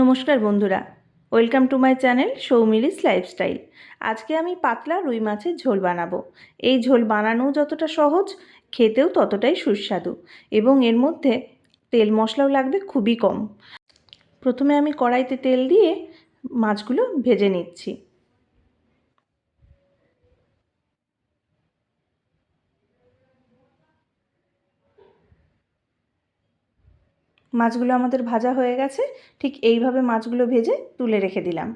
নমস্কার বন্ধুরা, welcome to my channel Soumili's lifestyle. আজকে আমি পাতলা রুই মাছের ঝোল বানাবো। এই ঝোল বানানো যতটা সহজ, খেতেও ততটাই সুস্বাদু এবং এর মধ্যে তেল মশলাও লাগবে খুবই কম। প্রথমে আমি কড়াইতে তেল দিয়ে মাছগুলো ভেজে নিচ্ছি। মাছগুলো আমাদের ভাজা হয়ে গেছে, ঠিক এইভাবে মাছগুলো ভেজে তুলে রেখে দিলাম।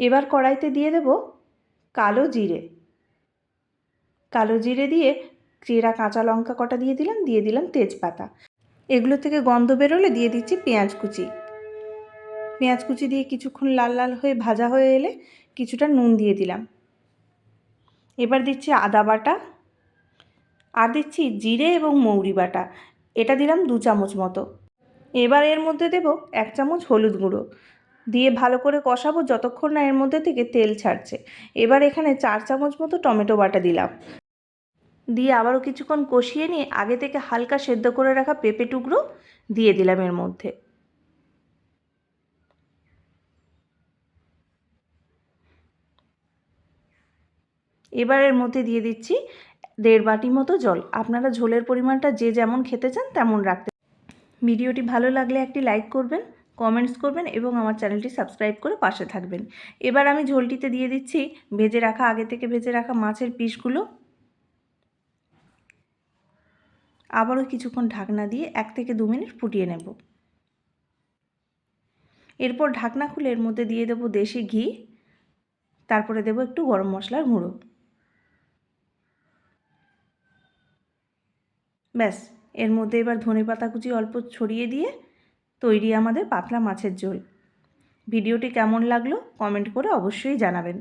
এবার কড়াইতে দিয়ে দেব কালো জিরে। কালো জিরে দিয়ে চেরা কাঁচা লঙ্কা কটা দিয়ে দিলাম দিয়ে দিলাম তেজপাতা। এগুলো থেকে গন্ধ বেরোলে দিয়ে দিচ্ছি পেঁয়াজ কুচি। পেঁয়াজ কুচি দিয়ে কিছুক্ষণ লাল লাল হয়ে ভাজা হয়ে এলে কিছুটা নুন দিয়ে দিলাম। এবার দিচ্ছি আদা বাটা। আর দিচ্ছি জিরে এবং মৌরি বাটা। এটা দিলাম দু চামচ মতো। এবার এর মধ্যে দেব এক চামচ হলুদ গুঁড়ো। দিয়ে ভালো করে কষাবো যতক্ষণ না এর মধ্যে থেকে তেল ছাড়ছে। এবার এখানে চার চামচ মতো টমেটো বাটা দিলাম। দিয়ে আবারও কিছুক্ষণ কষিয়ে নিয়ে আগে থেকে হালকা সেদ্ধ করে রাখা পেঁপে টুকরো দিয়ে দিলাম এর মধ্যে। এবার এর মধ্যে দিয়ে দিচ্ছি দেড় বাটি মতো জল। আপনারা ঝোলের পরিমাণটা যে যেমন খেতে চান তেমন রাখতে ভিডিওটি ভালো লাগলে একটি লাইক করবেন, কমেন্টস করবেন এবং আমার চ্যানেলটি সাবস্ক্রাইব করে পাশে থাকবেন। এবার আমি ঝোলটিতে দিয়ে দিচ্ছি ভেজে রাখা, আগে থেকে ভেজে রাখা মাছের পিসগুলো। আবারও কিছুক্ষণ ঢাকনা দিয়ে এক থেকে দু মিনিট ফুটিয়ে নেব। এরপর ঢাকনা খুলে এর মধ্যে দিয়ে দেবো দেশি ঘি, তারপরে দেবো একটু গরম মশলার গুঁড়ো। ব্যাস, এর মধ্যে এবার ধনে পাতা কুচি অল্প ছড়িয়ে দিয়ে তৈরি আমাদের পাতলা মাছের ঝোল। ভিডিওটি কেমন লাগল কমেন্ট করে অবশ্যই জানাবেন।